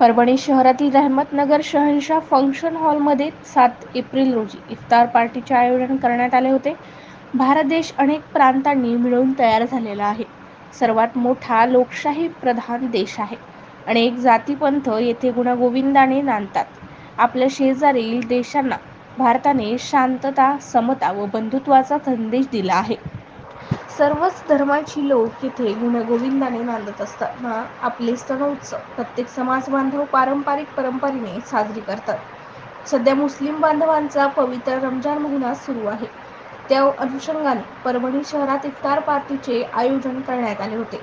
परभणी शहरातील रहमतनगर शहनशाह फंक्शन हॉलमध्ये सात एप्रिल रोजी इफ्तार पार्टीचे आयोजन करण्यात आले होते. भारत देश अनेक प्रांतांनी मिळून तयार झालेला आहे. सर्वात मोठा लोकशाही प्रधान देश आहे अनेक जातीपंथ येथे गुणगोविंदाने नांदतात. आपल्या शेजारील देशांना भारताने शांतता समता व बंधुत्वाचा संदेश दिला आहे. सर्वच धर्माची लोक येथे गुणगोविंदाने नांदत असताना आपले सण उत्सव. प्रत्येक समाज बांधव पारंपरिक परंपरेने साजरी करतात. सध्या मुस्लिम बांधवांचा पवित्र रमजान महिना सुरू आहे. त्या अनुषंगाने परभणी शहरात इफ्तार पार्टीचे आयोजन करण्यात आले होते.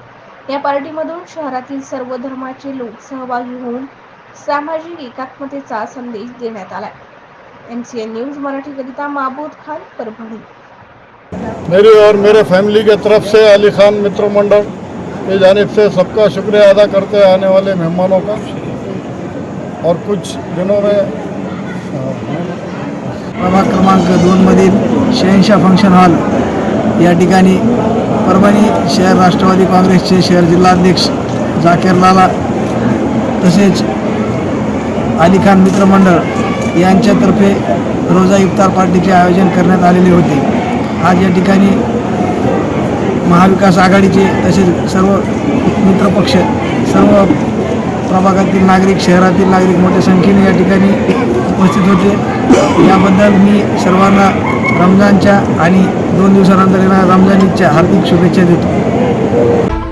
या पार्टीमधून शहरातील सर्व धर्माचे लोक सहभागी होऊन सामाजिक एकात्मतेचा संदेश देण्यात आला एम सी एन न्यूज मराठीकरिता माबूद खान परभणी. मेरी और मेरे फैमिली के तरफ़ से अली खान मित्र मंडल की जानब से सबका शुक्रिया अदा करते आने वाले मेहमानों का। और कुछ दिनों में प्रभाग क्रमांक दोनमधील शहनशाह फ़ंक्शन हॉल या ठिकाणी परभणी शहर राष्ट्रवादी काँग्रेसचे शहर जिल्हाध्यक्ष जाकीर लाला तसेच अली खान मित्रमंडळ यांच्यातर्फे रोजा इफ्तार पार्टीचे आयोजन होते. आज या ठिकाणी महाविकास आघाडीचे तसेच सर्व मित्रपक्ष सर्व प्रभागातील नागरिक शहरातील नागरिक मोठ्या संख्येने या ठिकाणी उपस्थित होते. याबद्दल मी सर्वांना रमजानच्या आणि दोन दिवसानंतर येणाऱ्या रमजान ईदच्या हार्दिक शुभेच्छा देतो.